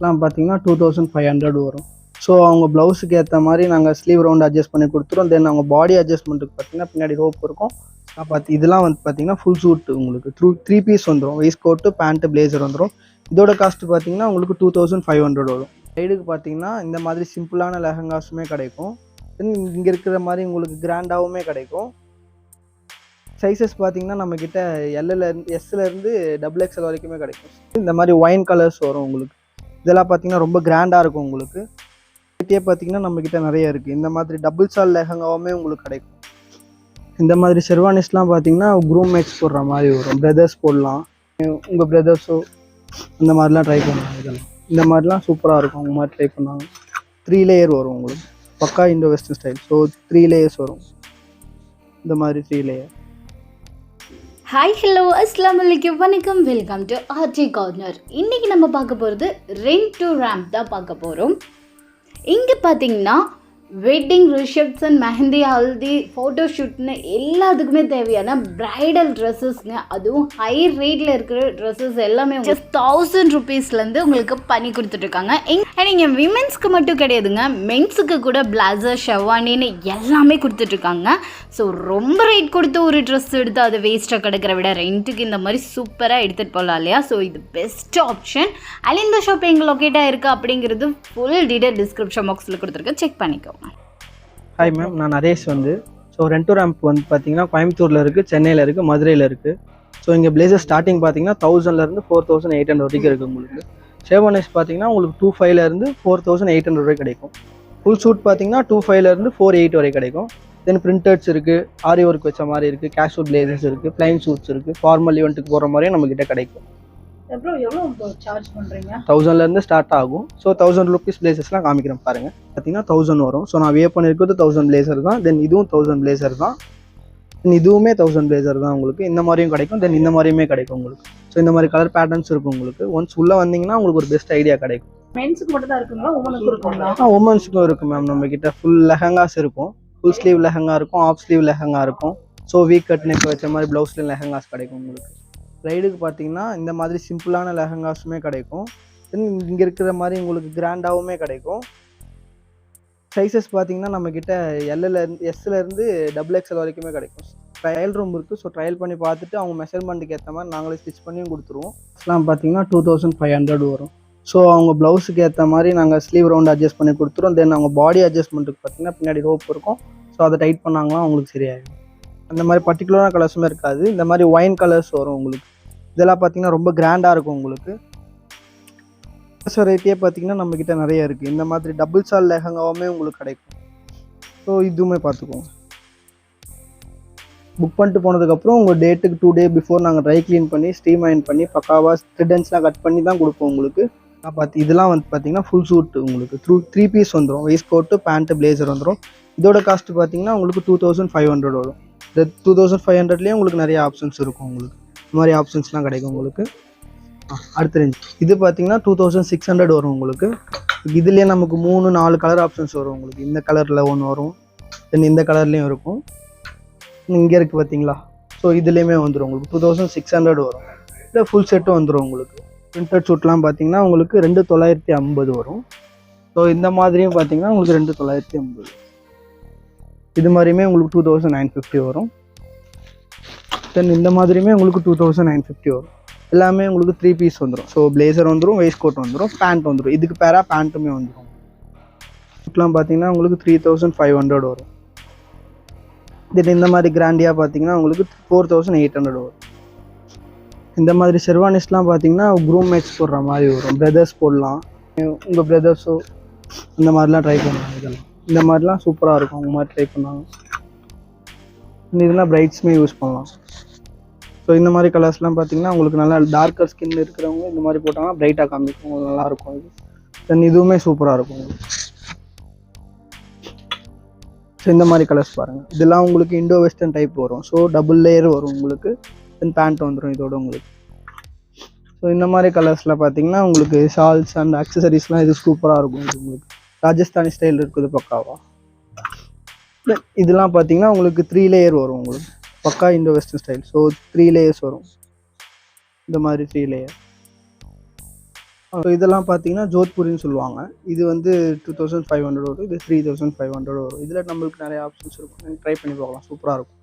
ப்ரைஸ்லாம் பார்த்தீங்கன்னா two thousand five hundred வரும். ஸோ அவங்க ப்ளவுஸுக்கு ஏற்ற மாதிரி நாங்கள் ஸ்லீவ் ரவுண்ட் அட்ஜஸ்ட் பண்ணி கொடுத்துருவோம். தென் அவங்க பாடி அட்ஜஸ்ட்மெண்ட்டுக்கு பார்த்தீங்கன்னா பின்னாடி ரோப் இருக்கும். நான் பார்த்து இதெல்லாம் வந்து பார்த்தீங்கன்னா ஃபுல் சூட் உங்களுக்கு. த்ரூ த்ரீ பீஸ் வந்துடும் வெயிஸ் கோட்டு பேண்ட்டு பிளேசர் வந்துடும் இதோட காஸ்ட் பார்த்தீங்கன்னா உங்களுக்கு டூ தௌசண்ட் ஃபைவ் ஹண்ட்ரட் வரும். சைடுக்கு பார்த்தீங்கன்னா இந்த மாதிரி சிம்பிளான லெஹங்காஸுமே கிடைக்கும். தென் இங்கே இருக்கிற மாதிரி உங்களுக்கு கிராண்டாகவுமே கிடைக்கும். சைஸஸ் பார்த்தீங்கன்னா நம்மக்கிட்ட எல்லில் இருந்து டபுள் எக்ஸ்எல் வரைக்குமே கிடைக்கும். இந்த மாதிரி ஒயின் கலர்ஸ் வரும் உங்களுக்கு. இதெல்லாம் பார்த்தீங்கன்னா ரொம்ப கிராண்டாக இருக்கும் உங்களுக்கு. கிட்டே பார்த்தீங்கன்னா நம்மக்கிட்ட நிறைய இருக்குது இந்த மாதிரி டபுள் சால் லெஹங்காவுமே உங்களுக்கு கிடைக்கும். இந்த மாதிரி ஷெர்வானிஸ்லாம் பார்த்தீங்கன்னா குரூம் மேக்ஸ் போடுற மாதிரி வரும். பிரதர்ஸ் போடலாம். உங்கள் பிரதர்ஸோ இந்த மாதிரிலாம் ட்ரை பண்ணுவாங்க இதெல்லாம். இந்த மாதிரிலாம் சூப்பராக இருக்கும். அவங்க மாதிரி ட்ரை பண்ணாங்க த்ரீ லேயர் வரும் உங்களுக்கு. பக்கா Indo western style so three layers வரும். இந்த மாதிரி த்ரீ லேயர் ஹாய் ஹலோ அஸ்லாம் வலைக்கம் வணக்கம் வெல்கம் டு ஆர்ஜி கார்னர் இன்றைக்கி நம்ம பார்க்க போகிறது ரெண்ட் டு ரேம்ப் தான் பார்க்க போகிறோம் இங்கே பார்த்தீங்கன்னா wedding reception mehndi haldi photo ஷூட்னு எல்லாத்துக்குமே தேவையான ப்ரைடல் ட்ரெஸ்ஸஸ்ங்க அதுவும் ஹை ரேட்டில் இருக்கிற ட்ரெஸ்ஸஸ் எல்லாமே ஜஸ்ட் தௌசண்ட் ருபீஸ்லேருந்து உங்களுக்கு பண்ணி கொடுத்துட்ருக்காங்க நீங்கள் விமென்ஸ்க்கு மட்டும் கிடையாதுங்க. மென்ஸுக்கு கூட பிளாசர் ஷெவானின்னு எல்லாமே கொடுத்துட்ருக்காங்க ஸோ ரொம்ப ரேட் கொடுத்து ஒரு ட்ரெஸ் எடுத்து அது வேஸ்ட்டாக கிடக்கிற விட ரெண்ட்டுக்கு இந்த மாதிரி சூப்பராக எடுத்துகிட்டு போகலாம் இல்லையா? ஸோ இது பெஸ்ட் ஆப்ஷன் அண்ட் இந்த ஷாப் எங்கள் லொக்கேட்டாக இருக்குது அப்படிங்கிறது ஃபுல் டீட்டெயில் டிஸ்கிரிப்ஷன் பாக்ஸில் கொடுத்துருக்கேன். செக் பண்ணிக்கோங்க ஹாய் மேம் நான் நரேஷ் வந்து. ஸோ ரெண்டோ ரேம்ப் வந்து பார்த்தீங்கன்னா கோயம்புத்தூரில் இருக்குது சென்னையில் இருக்குது மதுரையில் இருக்குது ஸோ இங்கே பிளேசர் ஸ்டார்டிங் பார்த்தீங்கன்னா தௌசண்ட்லேருந்து ஃபோர் தௌசண்ட் எயிட் ஹண்ட்ரட் வரைக்கும் இருக்குது உங்களுக்கு. ஷேவனைஸ் பார்த்தீங்கன்னா உங்களுக்கு டூ ஃபைவ்லேருந்து ஃபோர் தௌசண்ட் எயிட் ஹண்ட்ரட் வரைக்கும் கிடைக்கும். ஃபுல் சூட் பார்த்தீங்கன்னா டூ ஃபைவ்லேருந்து ஃபோர் எயிட் வரை கிடைக்கும். தென் பிரிண்டர்ஸ் இருக்குது ஆரி ஒர்க் வச்ச மாதிரி இருக்குது கேஷுவல் பிளேசர்ஸ் இருக்குது பிளைன் சூட்ஸ் இருக்குது ஃபார்மல் ஈவெண்ட்டுக்கு போகிற மாதிரியும் நம்மக்கிட்ட கிடைக்கும். எவ்வளோ எவ்வளோ சார்ஜ் பண்ணுறீங்க தௌசண்ட்லேருந்து ஸ்டார்ட் ஆகும். ஸோ தௌசண்ட் ருபீஸ் பிளேசஸ்லாம் காமிக்கிறேன் பாருங்கள் பார்த்தீங்கன்னா தௌசண்ட் வரும். ஸோ நான் வே பண்ணியிருக்கிறது தௌசண்ட் பிளேசர் தான். தென் இதுவும் தௌசண்ட் பிளேசர் தான். தென் இதுவுமே தௌசண்ட் பிளேசர் தான் உங்களுக்கு. இந்த மாதிரியும் கிடைக்கும். தென் இந்த மாதிரியுமே கிடைக்கும் உங்களுக்கு. ஸோ இந்த மாதிரி கலர் பேட்டர்ன்ஸ் இருக்கும் உங்களுக்கு. ஒன்ஸ் உள்ளே வந்தீங்கன்னா உங்களுக்கு ஒரு பெஸ்ட் ஐடியா கிடைக்கும். மென்ஸுக்கு மட்டும் தான் இருக்குங்களா? உமனுக்கு இருக்குங்களா? ஆ உமன்ஸுக்கும் இருக்கும் மேம் நம்ம கிட்ட ஃபுல் லெஹங்காஸ் இருக்கும். ஃபுல் ஸ்லீவ் லெஹங்கா இருக்கும். ஆஃப் ஸ்லீவ் லெஹங்கா இருக்கும். ஸோ வீக் கட் நெக் வச்ச மாதிரி ப்ளவுஸ்ல லெஹங்காஸ் கிடைக்கும் உங்களுக்கு. ரைடுக்கு பார்த்தீங்கன்னா இந்த மாதிரி சிம்பிளான லெஹங்காஸுமே கிடைக்கும். தென் இங்கே இருக்கிற மாதிரி உங்களுக்கு கிராண்டாகவுமே கிடைக்கும். சைஸஸ் பார்த்தீங்கன்னா நம்மக்கிட்ட எல்லில் இருந்து இருந்து டபுள் எக்ஸ்எல் வரைக்குமே கிடைக்கும். ட்ரையல் ரூம் இருக்குது ஸோ ட்ரையல் பண்ணி பார்த்துட்டு அவங்க மெஷர்மெண்ட்டுக்கு ஏற்ற மாதிரி நாங்களே ஸ்டிச் பண்ணியும் கொடுத்துருவோம். இதெல்லாம் பார்த்தீங்கன்னா டூ தௌசண்ட் ஃபைவ் ஹண்ட்ரட் வரும். ஸோ அவங்க ப்ளவுஸுக்கு ஏற்ற மாதிரி நாங்கள் ஸ்லீவ் ரவுண்ட் அட்ஜஸ்ட் பண்ணி கொடுத்துருவோம். தென் அவங்க பாடி அட்ஜஸ்ட்மெண்ட்டுக்கு பார்த்தீங்கன்னா பின்னாடி ரோப் இருக்கும். ஸோ அதை டைட் பண்ணாங்கன்னா அவங்களுக்கு சரியாயிடும். அந்த மாதிரி பர்டிகுலரான கலர்ஸுமே இருக்காது. இந்த மாதிரி ஒயின் கலர்ஸ் வரும் உங்களுக்கு. இதெல்லாம் பார்த்தீங்கன்னா ரொம்ப கிராண்டாக இருக்கும் உங்களுக்கு. வெரைட்டியே பார்த்தீங்கன்னா நம்மக்கிட்ட நிறைய இருக்குது இந்த மாதிரி டபுள் சால் லெஹங்காவுமே உங்களுக்கு கிடைக்கும். ஸோ இதுவுமே பார்த்துக்கோங்க. புக் பண்ணிட்டு போனதுக்கப்புறம் உங்கள் டேட்டுக்கு டூ டே பிஃபோர் நாங்கள் ட்ரை க்ளீன் பண்ணி ஸ்டீம் அயன் பண்ணி பக்காவாக த்ரிட்டன்ஸ்லாம் கட் பண்ணி தான் கொடுப்போம் உங்களுக்கு. நான் பார்த்து இதெல்லாம் வந்து பார்த்தீங்கன்னா ஃபுல் சூட் உங்களுக்கு. த்ரூ த்ரீ பீஸ் வந்துடும் வெயிஸ்ட் கோட்டு பேண்ட்டு பிளேசர் வந்துடும் இதோட காஸ்ட் பார்த்தீங்கன்னா உங்களுக்கு டூ தௌசண்ட் ஃபைவ் ஹண்ட்ரட் வரும். இந்த டூ தௌசண்ட் ஃபைவ் ஹண்ட்ரட்லேயே உங்களுக்கு நிறைய ஆப்ஷன்ஸ் இருக்கும் உங்களுக்கு. இந்த மாதிரி ஆப்ஷன்ஸ்லாம் கிடைக்கும் உங்களுக்கு. அடுத்த ரேஞ்ச் இது பார்த்தீங்கன்னா டூ தௌசண்ட் சிக்ஸ் ஹண்ட்ரட் வரும் உங்களுக்கு. இதுலேயே நமக்கு மூணு நாலு கலர் ஆப்ஷன்ஸ் வரும் உங்களுக்கு. இந்த கலரில் ஒன்று வரும். தென் இந்த கலர்லேயும் இருக்கும். இங்கே இருக்குது பார்த்தீங்களா ஸோ இதுலேயுமே வந்துடும் உங்களுக்கு. டூ தௌசண்ட் சிக்ஸ் ஹண்ட்ரட் வரும். இல்லை ஃபுல் செட்டும் வந்துடும் உங்களுக்கு. பிரிண்டட் சூட்லாம் பார்த்தீங்கன்னா உங்களுக்கு ரெண்டு தொள்ளாயிரத்தி ஐம்பது வரும். ஸோ இந்த மாதிரியும் பார்த்தீங்கன்னா உங்களுக்கு ரெண்டு தொள்ளாயிரத்தி ஐம்பது. இது மாதிரியுமே உங்களுக்கு டூ தௌசண்ட் நைன் ஃபிஃப்டி வரும். தென் இந்த மாதிரியுமே உங்களுக்கு டூ தௌசண்ட் நைன் ஃபிஃப்டி வரும். எல்லாமே உங்களுக்கு த்ரீ பீஸ் வந்துடும் ஸோ பிளேசர் வந்துடும் வெயிட் கோட் வந்துடும் பேண்ட் வந்துடும் இதுக்கு பேராக பேண்ட்டுமே வந்துடும் ஃபுட்லாம் பார்த்தீங்கன்னா உங்களுக்கு த்ரீ தௌசண்ட் ஃபைவ் ஹண்ட்ரட் வரும். தென் இந்த மாதிரி கிராண்டியாக பார்த்தீங்கன்னா உங்களுக்கு ஃபோர் தௌசண்ட் எயிட் ஹண்ட்ரட் வரும். இந்த மாதிரி செர்வானிஸ்லாம் பார்த்தீங்கன்னா க்ரூம் மேட்ச் போடுற மாதிரி வரும். பிரதர்ஸ் போடலாம். உங்கள் பிரதர்ஸோ இந்த மாதிரிலாம் ட்ரை பண்ணலாம் இதெல்லாம். இந்த மாதிரிலாம் சூப்பராக இருக்கும். அவங்க மாதிரி ட்ரை பண்ணாங்க இந்த இதெல்லாம் பிரைட்ஸுமே யூஸ் பண்ணலாம். ஸோ இந்த மாதிரி கலர்ஸ்லாம் பார்த்தீங்கன்னா உங்களுக்கு நல்லா டார்க்கர் ஸ்கின் இருக்கிறவங்க இந்த மாதிரி போட்டாங்கன்னா பிரைட்டாக காமிக்கும். உங்களுக்கு நல்லா இருக்கும் இது. தென் இதுவுமே சூப்பராக இருக்கும். ஸோ இந்த மாதிரி கலர்ஸ் பாருங்கள் இதெல்லாம் உங்களுக்கு இண்டோ வெஸ்டர்ன் டைப் வரும். ஸோ டபுள் லேயர் வரும் உங்களுக்கு. தென் பேண்ட் வந்துடும் இதோட உங்களுக்கு. ஸோ இந்த மாதிரி கலர்ஸில் பார்த்தீங்கன்னா உங்களுக்கு ஷால்ஸ் அண்ட் அக்சசரிஸ்லாம் இது சூப்பராக இருக்கும் இது உங்களுக்கு. ராஜஸ்தானி ஸ்டைல் இருக்குது பக்காவா? இதெல்லாம் பார்த்தீங்கன்னா உங்களுக்கு த்ரீ லேயர் வரும் உங்களுக்கு. பக்கா Indo western style so three layers வரும். இந்த மாதிரி த்ரீ லேயர் ஸோ இதெல்லாம் பார்த்தீங்கன்னா ஜோத்பூரின்னு சொல்லுவாங்க. இது வந்து டூ தௌசண்ட் ஃபைவ் ஹண்ட்ரட் வரும். இது த்ரீ தௌசண்ட் ஃபைவ் ஹண்ட்ரட் வரும். இதில் நம்மளுக்கு நிறைய ஆப்ஷன்ஸ் இருக்கும். ட்ரை பண்ணி பார்க்கலாம். சூப்பராக இருக்கும்.